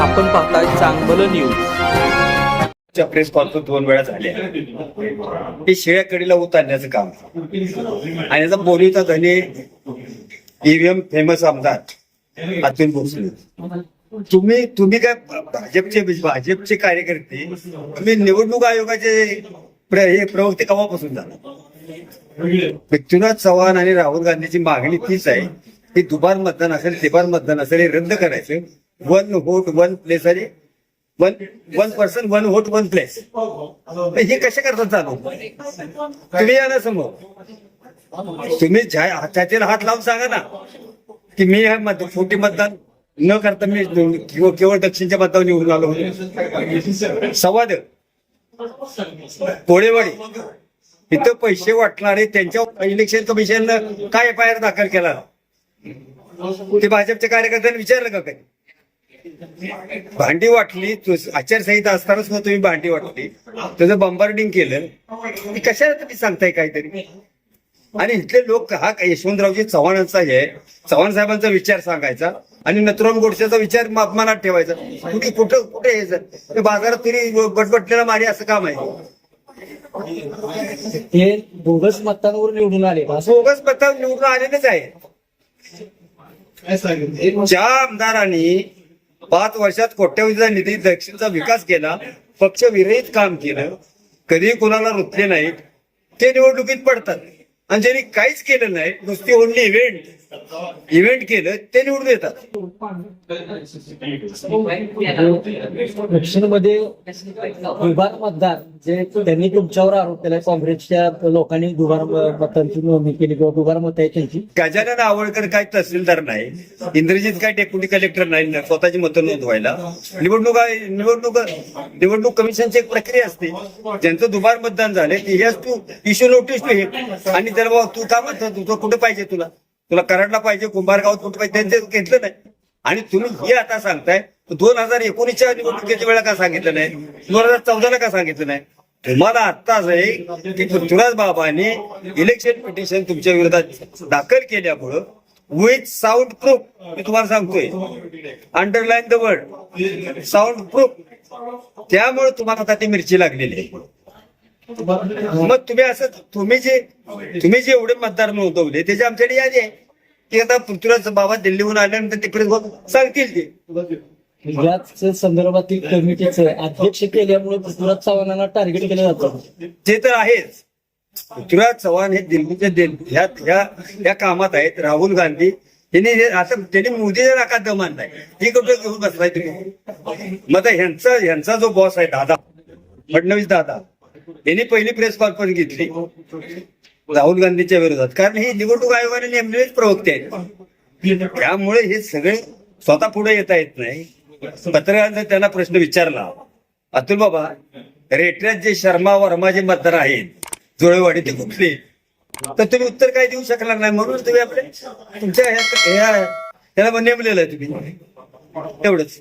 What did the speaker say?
आपण पाहताय चांगलं न्यूज प्रेस कॉन्फरन्स दोन वेळा झाल्या ते शेळ्याकडीला कडीला काम. आणि याचा बोलीचा धनी ईव्हीएम फेमस आमदार अतुल भोसले. तुम्ही तुम्ही काय भाजपचे भाजपचे कार्यकर्ते तुम्ही निवडणूक आयोगाचे प्र- हे प्रवक्ते कवापासून झाला? पृथ्वीराज चव्हाण आणि राहुल गांधीची मागणी तीच आहे. की दुबार मतदान असेल तिबार मतदान असेल हे रद्द करायचं. वन व्होट वन प्लेस आणि one one person one vote one place हे कसे करतात चालू? तुम्ही या ना समोर. तुम्ही ज्या हातातील हात लावून सांगा ना की मी हे छोटी मतदान न करता मी केवळ केवळ दक्षिणच्या मतदान निवडून आलो होतो. संवाद. कोळेवाडी. इथं पैसे वाटणारे त्यांच्या इलेक्शन कमिशन काय एफ आय आर दाखल केला? ते भाजपच्या कार्यकर्त्यांनी विचारलं का काही? भांडी वाटली तु- आचारसंहिता असतानाच सुद्धा तुम्ही भांडी वाटली. त्याचं बंबार्डिंग केलं. हे कशाला तुम्ही सांगताय काहीतरी? आणि इथले लोक हा यशवंतरावजी चव्हाणांचा आहे चव्हाण साहेबांचा विचार सांगायचा आणि नथुराम गोडसेचा विचार मा- मनात ठेवायचा. कुठे कुठं कुठे हे सर? ते बाजारात तरी बटबटलेला मारी असं काम आहे. हे बोगस मतदानावर निवडून आले. बोगस पत्ता निवडून आलेलेच आहे ज्या आमदारांनी पाच वर्षात कोट्यवधीचा निधी दक्षिणचा विकास केला पक्ष विरहित काम केलं कधी कोणाला रुतले नाहीत ते निवडणुकीत पडतात. आणि ज्यांनी काहीच केलं नाही नुसती ओनली इव्हेंट इव्हेंट केलं ते निवडून येतात दक्षिणमध्ये दुबार मतदार जे त्यांनी तुमच्यावर आरोप केलाय काँग्रेसच्या लोकांनी दुबार मतांची नोंदणी केली किंवा दुबार मत आहे त्यांची. गजानन आवळकर काय तहसीलदार नाही इंद्रजित काय डेप्युटी कलेक्टर नाही स्वतःची मतं नोंदवायला. निवडणूक निवडणूक निवडणूक कमिशनची एक प्रक्रिया असते. ज्यांचं दुबार मतदान झाले की हेच तू इश्यू नोटीस तू हे. आणि त्याला बाबा तू का म्हणतो तुझं कुठं पाहिजे तुला? तुला कराडला पाहिजे कुंभारगावात कुठं पाहिजे त्यांचे घेतलं नाही. आणि तुम्ही हे आता सांगताय दोन हजार एकोणीसच्या निवडणुकीच्या वेळा का सांगितलं नाही? दोन हजार चौदाला का सांगितलं नाही? तुम्हाला आत्ताच आहे की पृथ्वीराज बाबांनी इलेक्शन पिटिशन तुमच्या विरोधात दाखल केल्यामुळं विथ साऊंड प्रूफ मी तुम्हाला सांगतोय. Underline the word sound proof त्यामुळे तुम्हाला आता ती मिरची लागलेली आहे. मग तुम्ही असं तुम्ही जे तुम्ही जे एवढे मतदार नोंदवले त्याची आमच्याकडे यादी आहे की आता पृथ्वीराज बाबा दिल्लीहून आल्यानंतर तिकडे सांगतील ते. याच संदर्भातील कमिटीचं अध्यक्ष केल्यामुळे पृथ्वीराज चव्हाणांना टार्गेट केलं जातं. ते तर आहेच. पृथ्वीराज चव्हाण हे दिल्लीच्या दिल- ह्या या कामात आहेत. राहुल गांधी यांनी हे आता त्यांनी मोदीच्या नाकात दम आणलाय हे कुठं घेऊन बसलाय तुम्ही? मग ह्यांचा ह्यांचा जो बॉस आहे दादा फडणवीस दादा यांनी पहिली प्रेस कॉन्फरन्स घेतली. राहुल गांधीच्या विरोधात. कारण हे निवडणूक आयोगाने नेमलेलेच प्रवक्ते आहेत. त्यामुळे हे सगळे स्वतः पुढे येता येत नाही. पत्रकारांचा त्यांना प्रश्न विचारला. अतुल बाबा रेटऱ्यात जे शर्मा वर्मा जे मतदार आहेत जुळेवाडी ते कुठले? तर तुम्ही उत्तर काय देऊ शकणार नाही. म्हणून तुम्ही आपले तुमच्या ह्या ह्या- त्याला नेमलेलं आहे तुम्ही. एवढंच.